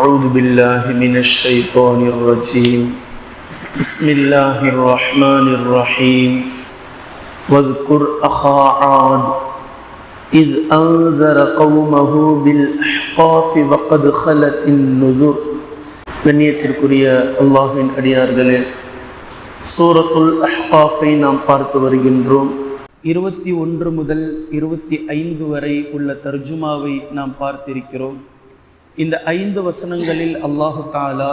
أعوذ بالله من الشيطان الرجيم بسم الله الرحمن الرحيم واذكر أخا عاد إذ أنذر قومه بالأحقاف وقد خلت النذر கண்ணியத்திற்குரிய அல்லாஹின் அடியார்களே சூரத்துல் அஹ்காஃபை நாம் பார்த்து வருகின்றோம் இருபத்தி ஒன்று முதல் இருபத்தி ஐந்து வரை உள்ள தர்ஜுமாவை நாம் பார்த்திருக்கிறோம் இந்த ஐந்து வசனங்களில் அல்லாஹு தாலா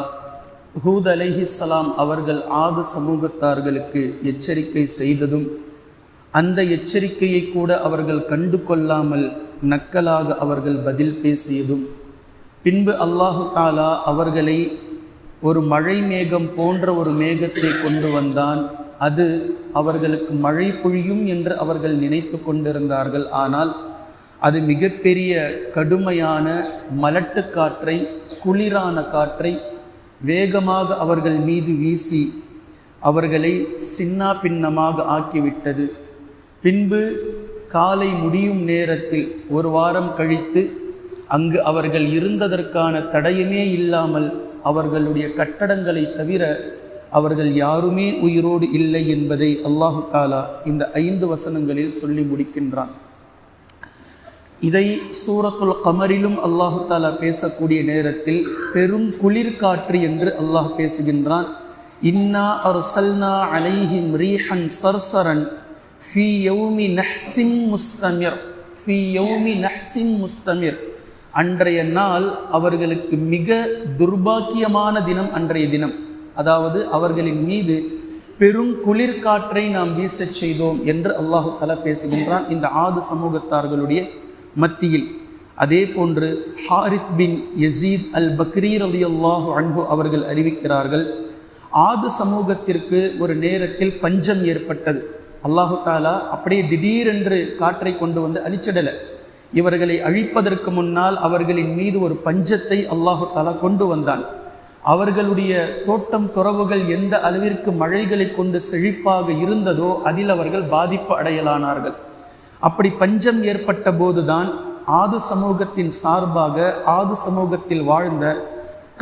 ஹூத் சலாம் அவர்கள் ஆது சமூகத்தார்களுக்கு எச்சரிக்கை செய்ததும் அந்த எச்சரிக்கையை கூட அவர்கள் கண்டு கொள்ளாமல் நக்கலாக அவர்கள் பதில் பேசியதும் பின்பு அல்லாஹு தாலா அவர்களை ஒரு மழை மேகம் போன்ற ஒரு மேகத்தை கொண்டு வந்தான். அது அவர்களுக்கு மழை பொழியும் என்று அவர்கள் நினைத்து கொண்டிருந்தார்கள். ஆனால் அது மிகப்பெரிய கடுமையான மலட்டுக்காற்றை குளிரான காற்றை வேகமாக அவர்கள் மீது வீசி அவர்களை சின்னா பின்னமாக ஆக்கிவிட்டது. பின்பு காலை முடியும் நேரத்தில் ஒரு வாரம் கழித்து அங்கு அவர்கள் இருந்ததற்கான தடயமே இல்லாமல் அவர்களுடைய கட்டடங்களை தவிர அவர்கள் யாருமே உயிரோடு இல்லை என்பதை அல்லாஹு தாலா இந்த ஐந்து வசனங்களில் சொல்லி முடிக்கின்றான். இதை சூரத்துல் கமரிலும் அல்லாஹு தாலா பேசக்கூடிய நேரத்தில் பெரும் குளிர்காற்று என்று அல்லாஹ் பேசுகின்றான். இன்னா அர்சல்னா அலைஹிம் ரீஹன் சர்சரன் ஃபி யௌமி நஹ்சின் முஸ்தமிர் ஃபி யௌமி நஹ்சின் முஸ்தமிர். அன்றைய நாள் அவர்களுக்கு மிக துர்பாக்கியமான தினம் அன்றைய தினம். அதாவது அவர்களின் மீது பெரும் குளிர்காற்றை நாம் வீசச் செய்தோம் என்று அல்லாஹு தலா பேசுகின்றான். இந்த ஆது சமூகத்தார்களுடைய மத்தியில். அதே போன்று ஹாரிஸ் பின் யசீத் அல் பக்ரீர் அலி அல்லாஹு அன்பு அவர்கள் அறிவிக்கிறார்கள் ஆது சமூகத்திற்கு ஒரு நேரத்தில் பஞ்சம் ஏற்பட்டது. அல்லாஹு தாலா அப்படியே திடீரென்று காற்றை கொண்டு வந்து அழிச்சிடலை. இவர்களை அழிப்பதற்கு முன்னால் அவர்களின் மீது ஒரு பஞ்சத்தை அல்லாஹு தாலா கொண்டு வந்தான். அவர்களுடைய தோட்டம் துறவுகள் எந்த அளவிற்கு மழைகளை கொண்டு செழிப்பாக இருந்ததோ அதில் அவர்கள் பாதிப்பு அடையலானார்கள். அப்படி பஞ்சம் ஏற்பட்ட போதுதான் ஆது சமூகத்தின் சார்பாக ஆது சமூகத்தில் வாழ்ந்த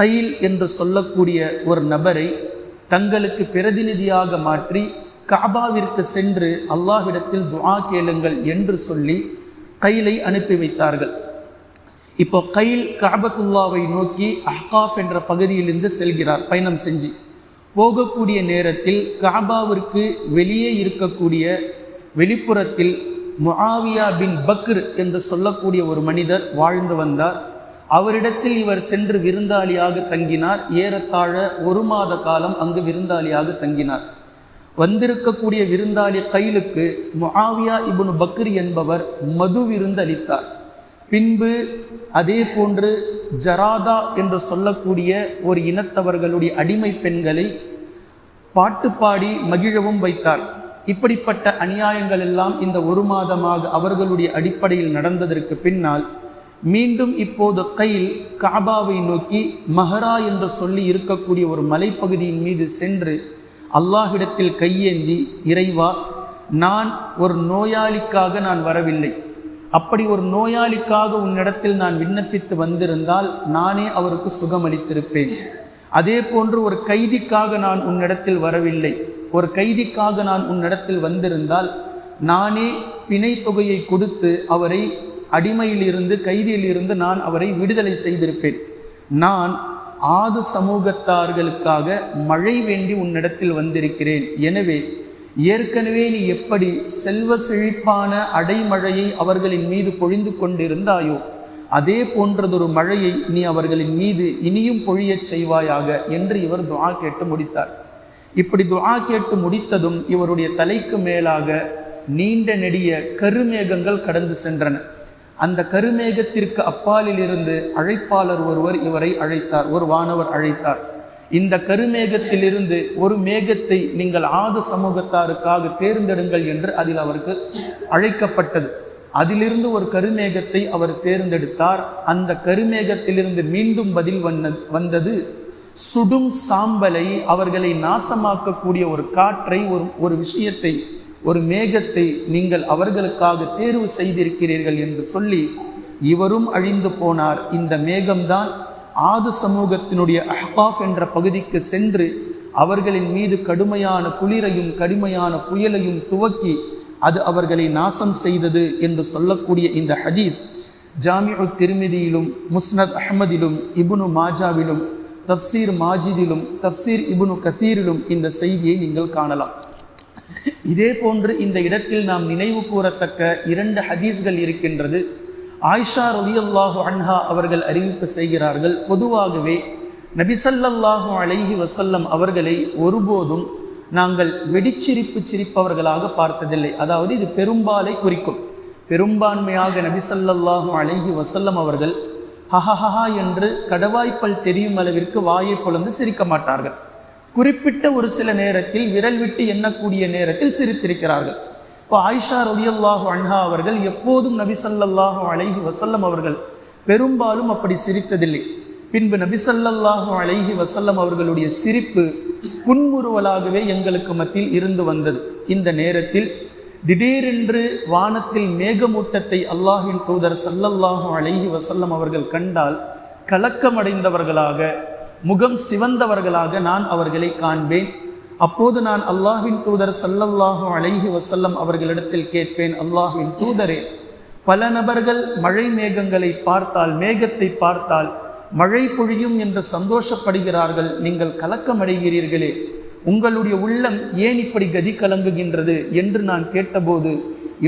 தைல் என்று சொல்லக்கூடிய ஒரு நபரை தங்களுக்கு பிரதிநிதியாக மாற்றி காபாவிற்கு சென்று அல்லாஹ்விடத்தில் துவா கேளுங்கள் என்று சொல்லி கைலை அனுப்பி வைத்தார்கள். இப்போ கைல் காபத்துல்லாவை நோக்கி அஹ்காஃப் என்ற பகுதியிலிருந்து செல்கிறார் பயணம் செஞ்சு. போகக்கூடிய நேரத்தில் காபாவிற்கு வெளியே இருக்கக்கூடிய வெளிப்புறத்தில் முஆவியா பின் பக்ர் என்று சொல்லக்கூடிய ஒரு மனிதர் வாழ்ந்து வந்தார். அவரிடத்தில் இவர் சென்று விருந்தாளியாக தங்கினார். ஏறத்தாழ ஒரு மாத காலம் அங்கு விருந்தாளியாக தங்கினார். வந்திருக்கக்கூடிய விருந்தாளி கைலுக்கு முஆவியா இபுனு பக்ரி என்பவர் மது விருந்தளித்தார் பின்பு அதே போன்று ஜராதா என்று சொல்லக்கூடிய ஒரு இனத்தவர்களுடைய அடிமை பெண்களை பாட்டு பாடி மகிழவும் வைத்தார். இப்படிப்பட்ட அநியாயங்கள் எல்லாம் இந்த ஒரு மாதமாக அவர்களுடைய அடிப்படையில் நடந்ததற்கு பின்னால் மீண்டும் இப்போது கையில் காபாவை நோக்கி மஹரா என்று சொல்லி இருக்கக்கூடிய ஒரு மலைப்பகுதியின் மீது சென்று அல்லாஹிடத்தில் கையேந்தி இறைவா நான் ஒரு நோயாளிக்காக நான் வரவில்லை. அப்படி ஒரு நோயாளிக்காக உன்னிடத்தில் நான் விண்ணப்பித்து வந்திருந்தால் நானே அவருக்கு சுகமளித்திருப்பேன். அதே போன்று ஒரு கைதிக்காக நான் உன்னிடத்தில் வரவில்லை. ஒரு கைதிக்காக நான் உன்னிடத்தில் வந்திருந்தால் நானே பிணை தொகையை கொடுத்து அவரை அடிமையிலிருந்து கைதியிலிருந்து நான் அவரை விடுதலை செய்திருப்பேன். நான் ஆது சமூகத்தார்களுக்காக மழை வேண்டி உன்னிடத்தில் வந்திருக்கிறேன். எனவே ஏற்கனவே நீ எப்படி செல்வ செழிப்பான அடைமழையை அவர்களின் மீது பொழிந்து கொண்டிருந்தாயோ அதே போன்றதொரு மழையை நீ அவர்களின் மீது இனியும் பொழியச் செய்வாயாக என்று இவர் துவா கேட்டு முடித்தார். இப்படி துஆ கேட்டு முடித்ததும் இவருடைய தலைக்கு மேலாக நீண்ட நெடிய கருமேகங்கள் கடந்து சென்றன. அந்த கருமேகத்திற்கு அப்பாலில் இருந்து அழைப்பாளர் ஒருவர் இவரை அழைத்தார் ஒரு வானவர் அழைத்தார். இந்த கருமேகத்திலிருந்து ஒரு மேகத்தை நீங்கள் ஆது சமூகத்தாருக்காக தேர்ந்தெடுங்கள் என்று அதில் அவருக்கு அழைக்கப்பட்டது. அதிலிருந்து ஒரு கருமேகத்தை அவர் தேர்ந்தெடுத்தார். அந்த கருமேகத்திலிருந்து மீண்டும் பதில் வந்த வந்தது சுடும் சாம்பலை அவர்களை நாசமாக்கக்கூடிய ஒரு காற்றை ஒரு ஒரு விஷயத்தை ஒரு மேகத்தை நீங்கள் அவர்களுக்காக தேர்வு செய்திருக்கிறீர்கள் என்று சொல்லி இவரும் அழிந்து போனார். இந்த மேகம்தான் ஆது சமூகத்தினுடைய அஹ்காஃப் என்ற பகுதிக்கு சென்று அவர்களின் மீது கடுமையான குளிரையும் கடுமையான புயலையும் துவக்கி அது அவர்களை நாசம் செய்தது என்று சொல்லக்கூடிய இந்த ஹதீஸ் ஜாமியு திருமிதியிலும் முஸ்னத் அஹமதிலும் இபுனு மாஜாவிலும் தப்சீர் மாஜிதிலும் தப்சீர் இபுனு கசீரிலும் இந்த செய்தியை நீங்கள் காணலாம். இதே போன்று இந்த இடத்தில் நாம் நினைவு கூறத்தக்க இரண்டு ஹதீஸ்கள் இருக்கின்றது. ஆயிஷா ரலியல்லாஹு அன்ஹா அவர்கள் அறிவிப்பு செய்கிறார்கள் பொதுவாகவே நபிசல்லாஹு அலைஹி வசல்லம் அவர்களை ஒருபோதும் நாங்கள் வெடிச்சிரிப்பு சிரிப்பவர்களாக பார்த்ததில்லை. அதாவது இது பெரும்பாலை குறிக்கும். பெரும்பான்மையாக நபிசல்லாஹு அலைஹி வசல்லம் அவர்கள் ஹஹஹஹா என்று கடவாய்ப்பல் தெரியும் அளவிற்கு வாயை பொழந்து சிரிக்க மாட்டார்கள். குறிப்பிட்ட ஒரு சில நேரத்தில் விரல் விட்டு எண்ணக்கூடிய நேரத்தில் சிரித்திருக்கிறார்கள். இப்போ ஆயிஷா ரலியல்லாஹு அன்ஹா அவர்கள் எப்போதும் நபிசல்லாஹு அலைஹி வசல்லம் அவர்கள் பெரும்பாலும் அப்படி சிரித்ததில்லை. பின்பு நபிசல்லாஹு அலைஹி வசல்லம் அவர்களுடைய சிரிப்பு புன்முறுவலாகவே எங்களுக்கு மத்தியில் இருந்து வந்தது. இந்த நேரத்தில் திடீரென்று வானத்தில் மேகமூட்டத்தை அல்லாஹின் தூதர் சல்லல்லாஹு அலைஹி வசல்லம் அவர்கள் கண்டால் கலக்கமடைந்தவர்களாக முகம் சிவந்தவர்களாக நான் அவர்களை காண்பேன். அப்போது நான் அல்லாஹின் தூதர் சல்லல்லாஹு அலைஹி வசல்லம் அவர்களிடத்தில் கேட்பேன் அல்லாஹின் தூதரே பல நபர்கள் மழை மேகங்களை பார்த்தால் மேகத்தை பார்த்தால் மழை பொழியும் என்று சந்தோஷப்படுகிறார்கள் நீங்கள் கலக்கமடைகிறீர்களே. உங்களுடைய உள்ளம் ஏன் இப்படி கதி கலங்குகின்றது என்று நான் கேட்டபோது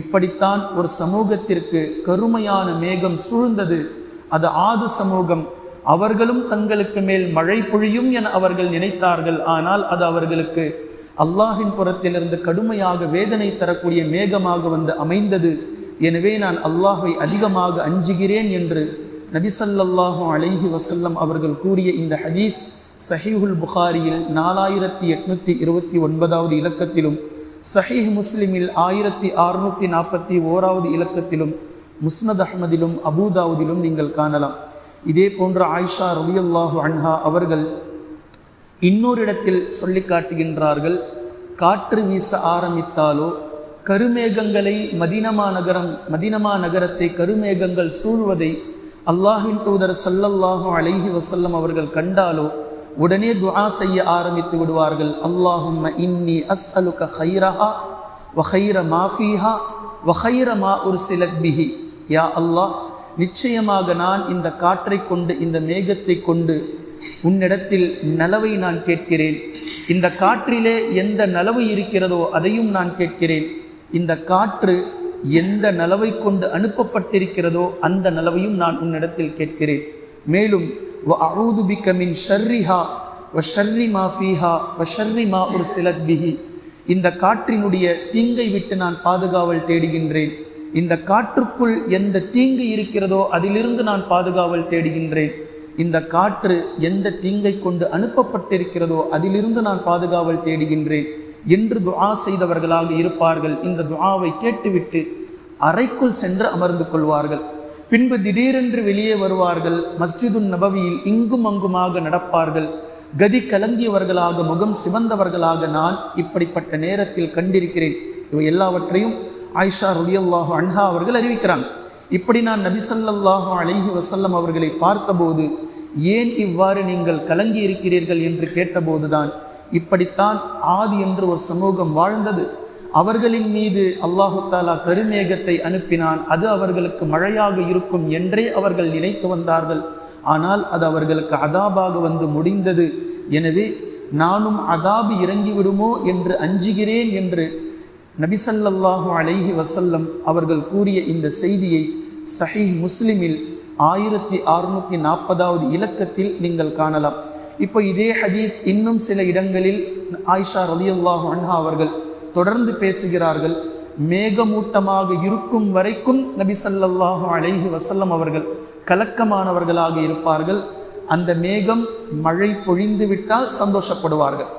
இப்படித்தான் ஒரு சமூகத்திற்கு கருமையான மேகம் சூழ்ந்தது. அது ஆது சமூகம். அவர்களும் தங்களுக்கு மேல் மழை பொழியும் என அவர்கள் நினைத்தார்கள். ஆனால் அது அவர்களுக்கு அல்லாஹின் புறத்திலிருந்து கடுமையாக வேதனை தரக்கூடிய மேகமாக வந்து அமைந்தது. எனவே நான் அல்லாஹை அதிகமாக அஞ்சுகிறேன் என்று நபிசல்லாஹு அலைஹி வசல்லம் அவர்கள் கூறிய இந்த ஹதீஸ் சஹீஹுல் புகாரியில் நாலாயிரத்தி எட்நூற்றி இருபத்தி ஒன்பதாவது இலக்கத்திலும் சஹீஹ் முஸ்லிமில் ஆயிரத்தி அறுநூற்றி நாற்பத்தி ஓராவது இலக்கத்திலும் முஸ்னத் அஹ்மதிலும் அபூதாவுதிலும் நீங்கள் காணலாம். இதே போன்ற ஆயிஷா ரலியல்லாஹு அன்ஹா அவர்கள் இன்னொரு இடத்தில் சொல்லி காட்டுகின்றார்கள் காற்று வீச ஆரம்பித்தாலோ கருமேகங்களை மதினமா நகரம் மதினமா நகரத்தை கருமேகங்கள் சூழ்வதை அல்லாஹின் தூதர் சல்லல்லாஹு அலைஹி வசல்லம் அவர்கள் கண்டாலோ உடனே துஆ செய்ய ஆரம்பித்து விடுவார்கள். அல்லாஹும் இன்னி அஸ் அலுக ஹைரஹா வஹைர மாஃபீஹா வஹைர மா உர்சிலத் பிஹி. யா அல்லாஹ் நிச்சயமாக நான் இந்த காற்றை கொண்டு இந்த மேகத்தை கொண்டு உன்னிடத்தில் நலவை நான் கேட்கிறேன். இந்த காற்றிலே எந்த நலவு இருக்கிறதோ அதையும் நான் கேட்கிறேன். இந்த காற்று எந்த நலவை கொண்டு அனுப்பப்பட்டிருக்கிறதோ அந்த நலவையும் நான் உன்னிடத்தில் கேட்கிறேன். மேலும் வ அவுது மின் ஷர்ரிஹா வ ஷர்ரி மா ஃபீஹா வ ஷர்ரி மா ஒரு சிலத் பிஹி. இந்த காற்றினுடைய தீங்கை விட்டு நான் பாதுகாவல் தேடுகின்றேன். இந்த காற்றுக்குள் எந்த தீங்கு இருக்கிறதோ அதிலிருந்து நான் பாதுகாவல் தேடுகின்றேன். இந்த காற்று எந்த தீங்கை கொண்டு அனுப்பப்பட்டிருக்கிறதோ அதிலிருந்து நான் பாதுகாவல் தேடுகின்றேன் என்று துஆ செய்தவர்களாக இருப்பார்கள். இந்த துஆவை கேட்டுவிட்டு அறைக்குள் சென்று அமர்ந்து கொள்வார்கள். பின்பு திடீரென்று வெளியே வருவார்கள். மஸ்ஜிதுன் நபவியில் இங்கும் அங்குமாக நடப்பார்கள். கதி கலங்கியவர்களாக முகம் சிவந்தவர்களாக நான் இப்படிப்பட்ட நேரத்தில் கண்டிருக்கிறேன். இவை எல்லாவற்றையும் ஆயிஷா ரலியல்லாஹு அன்ஹா அவர்கள் அறிவிக்கிறாங்க. இப்படி நான் நபிசல்லாஹு அலைஹி வசல்லம் அவர்களை பார்த்தபோது ஏன் இவ்வாறு நீங்கள் கலங்கி இருக்கிறீர்கள் என்று கேட்டபோதுதான் இப்படித்தான் ஆதி என்று ஒரு சமூகம் வாழ்ந்தது. அவர்களின் மீது அல்லாஹு தாலா கருமேகத்தை அனுப்பினான். அது அவர்களுக்கு மழையாக இருக்கும் என்றே அவர்கள் நினைத்து வந்தார்கள். ஆனால் அது அவர்களுக்கு அதாபாக வந்து முடிந்தது. எனவே நானும் அதாபு இறங்கிவிடுமோ என்று அஞ்சுகிறேன் என்று நபிசல்லாஹு அலைஹி வசல்லம் அவர்கள் கூறிய இந்த செய்தியை சஹி முஸ்லிமில் ஆயிரத்தி அறுநூத்தி நாற்பதாவது இலக்கத்தில் நீங்கள் காணலாம். இப்போ இதே ஹதீஸ் இன்னும் சில இடங்களில் ஆயிஷா ரலியல்லாஹு அன்ஹா அவர்கள் தொடர்ந்து பேசுகிறார்கள். மேகமூட்டமாக இருக்கும் வரைக்கும் நபி சல்லாஹு அலைஹி வசல்லம் அவர்கள் கலக்கமானவர்களாக இருப்பார்கள். அந்த மேகம் மழை பொழிந்து விட்டால் சந்தோஷப்படுவார்கள்.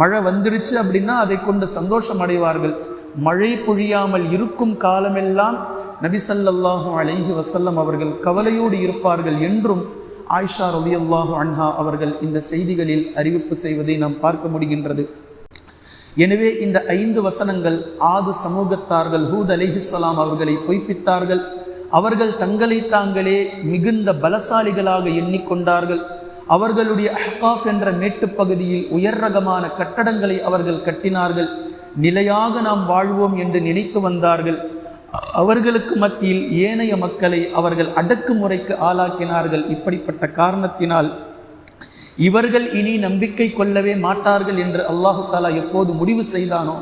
மழை வந்துடுச்சு அப்படின்னா அதை கொண்டு சந்தோஷம் அடைவார்கள். மழை பொழியாமல் இருக்கும் காலமெல்லாம் நபி ஸல்லல்லாஹு அலைஹி அவர்கள் கவலையோடு இருப்பார்கள் என்றும் ஆயிஷா ரலியல்லாஹு அன்ஹா அவர்கள் இந்த செய்திகளில் அறிவிப்பு செய்வதை நாம் பார்க்க முடிகின்றது. எனவே இந்த ஐந்து வசனங்கள் ஆது சமூகத்தார்கள் ஹூத் அலிஹிஸ்லாம் அவர்களை பொய்ப்பித்தார்கள். அவர்கள் தங்களை தாங்களே மிகுந்த பலசாலிகளாக எண்ணிக்கொண்டார்கள். அவர்களுடைய அஹ்காஃப் என்ற மேட்டுப்பகுதியில் உயர் ரகமான கட்டடங்களை அவர்கள் கட்டினார்கள். நிலையாக நாம் வாழ்வோம் என்று நினைத்து வந்தார்கள். அவர்களுக்கு மத்தியில் ஏனைய மக்களை அவர்கள் அடக்குமுறைக்கு ஆளாக்கினார்கள். இப்படிப்பட்ட காரணத்தினால் இவர்கள் இனி நம்பிக்கை கொள்ளவே மாட்டார்கள் என்று அல்லாஹு தாலா எப்போது முடிவு செய்தானோ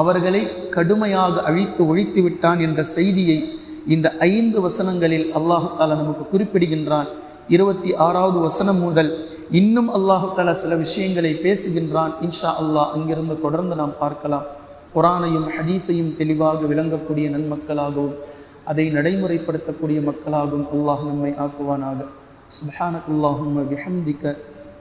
அவர்களை கடுமையாக அழித்து ஒழித்து விட்டான் என்ற செய்தியை இந்த ஐந்து வசனங்களில் அல்லாஹு தாலா நமக்கு குறிப்பிடுகின்றான். இருபத்தி ஆறாவது வசனம் முதல் இன்னும் அல்லாஹு தாலா சில விஷயங்களை பேசுகின்றான். இன்ஷா அல்லாஹ் அங்கிருந்து தொடர்ந்து நாம் பார்க்கலாம். குரானையும் ஹதீஸையும் தெளிவாக விளங்கக்கூடிய நன்மக்களாகவும் அதை நடைமுறைப்படுத்தக்கூடிய மக்களாகவும் அல்லாஹ் நம்மை ஆக்குவானாக. சுப்ஹானக் அல்லாஹும் பிஹம்திக